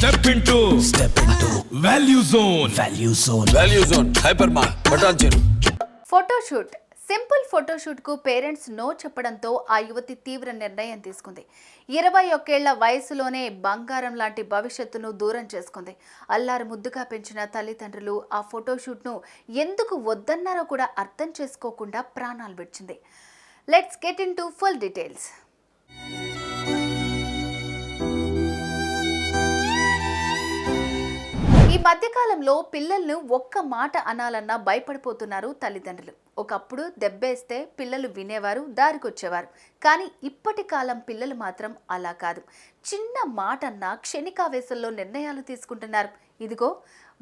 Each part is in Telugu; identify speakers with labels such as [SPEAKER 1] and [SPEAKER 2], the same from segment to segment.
[SPEAKER 1] Step into
[SPEAKER 2] step into
[SPEAKER 1] value zone
[SPEAKER 2] value zone
[SPEAKER 3] value zone hyper mart బటాన్ చెరు
[SPEAKER 4] ఫోటోషూట్ సింపుల్ ఫోటోషూట్కు పేరెంట్స్ నో చెప్పడంతో ఆ యువతి తీవ్ర నిర్ణయం తీసుకుంది. ఇరవై ఒకేళ్ళ వయసులోనే బంగారం లాంటి భవిష్యత్తును దూరం చేసుకుంది. అల్లారు ముద్దుగా పెంచిన తల్లిదండ్రులు ఆ ఫోటోషూట్ను ఎందుకు వద్దన్నారో కూడా అర్థం చేసుకోకుండా ప్రాణాలు విడిచింది. Let's get into full details మధ్యకాలంలో పిల్లలను ఒక్క మాట అనాలన్నా భయపడిపోతున్నారు తల్లిదండ్రులు. ఒకప్పుడు దెబ్బేస్తే పిల్లలు వినేవారు దారికొచ్చేవారు. కానీ ఇప్పటి కాలం పిల్లలు మాత్రం అలా కాదు. చిన్న మాట అన్నా క్షణికావేశంలో నిర్ణయాలు తీసుకుంటున్నారు. ఇదిగో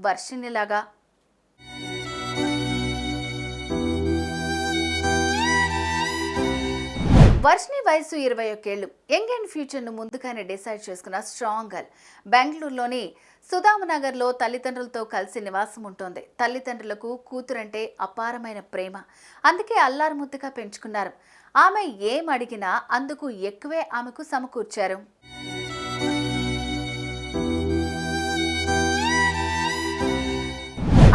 [SPEAKER 4] వర్షిణిలాగా. వర్షిని వయసు ఇరవై ఒకేళ్ళు యంగ్ అండ్ ఫ్యూచర్ను ముందుగానే డిసైడ్ చేసుకున్న స్ట్రాంగ్ గర్ల్. బెంగళూరులోని సుధామనగర్లో తల్లిదండ్రులతో కలిసి నివాసం ఉంటుంది. తల్లిదండ్రులకు కూతురంటే అపారమైన ప్రేమ. అందుకే అల్లారు ముద్దుగా పెంచుకున్నారు. ఆమె ఏం అడిగినా అందుకు ఎక్కువే ఆమెకు సమకూర్చారు.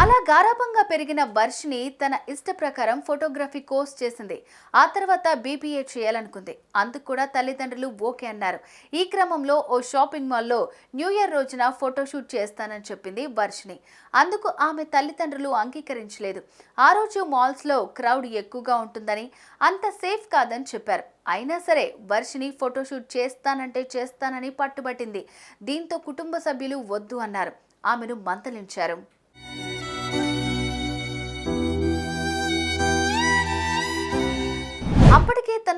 [SPEAKER 4] అలా గారాబంగా పెరిగిన వర్షిని తన ఇష్ట ప్రకారం ఫోటోగ్రఫీ కోర్స్ చేసింది. ఆ తర్వాత బీబీఏ చేయాలనుకుంది. అందుకు కూడా తల్లిదండ్రులు ఓకే అన్నారు. ఈ క్రమంలో ఓ షాపింగ్ మాల్లో న్యూ ఇయర్ రోజున ఫోటోషూట్ చేస్తానని చెప్పింది వర్షిని అందుకు ఆమె తల్లిదండ్రులు అంగీకరించలేదు. ఆ రోజు మాల్స్లో క్రౌడ్ ఎక్కువగా ఉంటుందని అంత సేఫ్ కాదని చెప్పారు. అయినా సరే వర్షిని ఫోటోషూట్ చేస్తానంటే చేస్తానని పట్టుబట్టింది. దీంతో కుటుంబ సభ్యులు వద్దు అన్నారు. ఆమెను మంతలించారు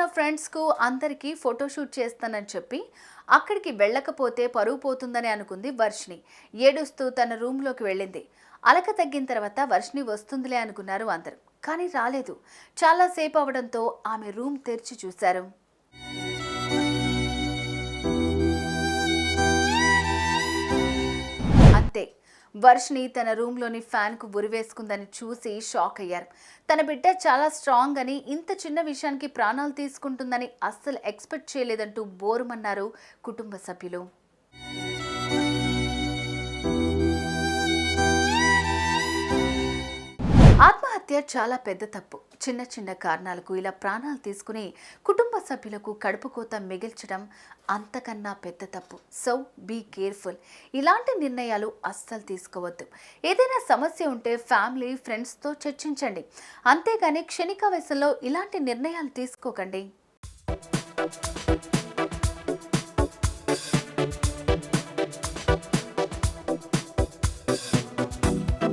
[SPEAKER 4] ఫ్రెండ్స్కు అందరికీ ఫోటోషూట్ చేస్తానని చెప్పి అక్కడికి వెళ్ళకపోతే పరువు పోతుందని అనుకుంది వర్షిణి. ఏడుస్తూ తన రూమ్లోకి వెళ్ళింది. అలక తగ్గిన తర్వాత వర్షిణి వస్తుందిలే అనుకున్నారు అందరూ. కానీ రాలేదు. చాలాసేపు అవడంతో ఆమె రూమ్ తెరిచి చూశారు. వర్షిని తన రూమ్లోని ఫ్యాన్కు ఉరివేసుకుందని చూసి షాక్ అయ్యారు. తన బిడ్డ చాలా స్ట్రాంగ్ అని ఇంత చిన్న విషయానికి ప్రాణాలు తీసుకుంటుందని అస్సలు ఎక్స్పెక్ట్ చేయలేదంటూ బోరుమన్నారు కుటుంబ సభ్యులు. ఆత్మహత్య చాలా పెద్ద తప్పు. చిన్న చిన్న కారణాలకు ఇలా ప్రాణాలు తీసుకుని కుటుంబ సభ్యులకు కడుపు కోత మిగిల్చడం అంతకన్నా పెద్ద తప్పు. సో బీ కేర్ఫుల్ ఇలాంటి నిర్ణయాలు అస్సలు తీసుకోవద్దు. ఏదైనా సమస్య ఉంటే ఫ్యామిలీ ఫ్రెండ్స్తో చర్చించండి. అంతేగాని క్షణిక వయసులో ఇలాంటి నిర్ణయాలు తీసుకోకండి.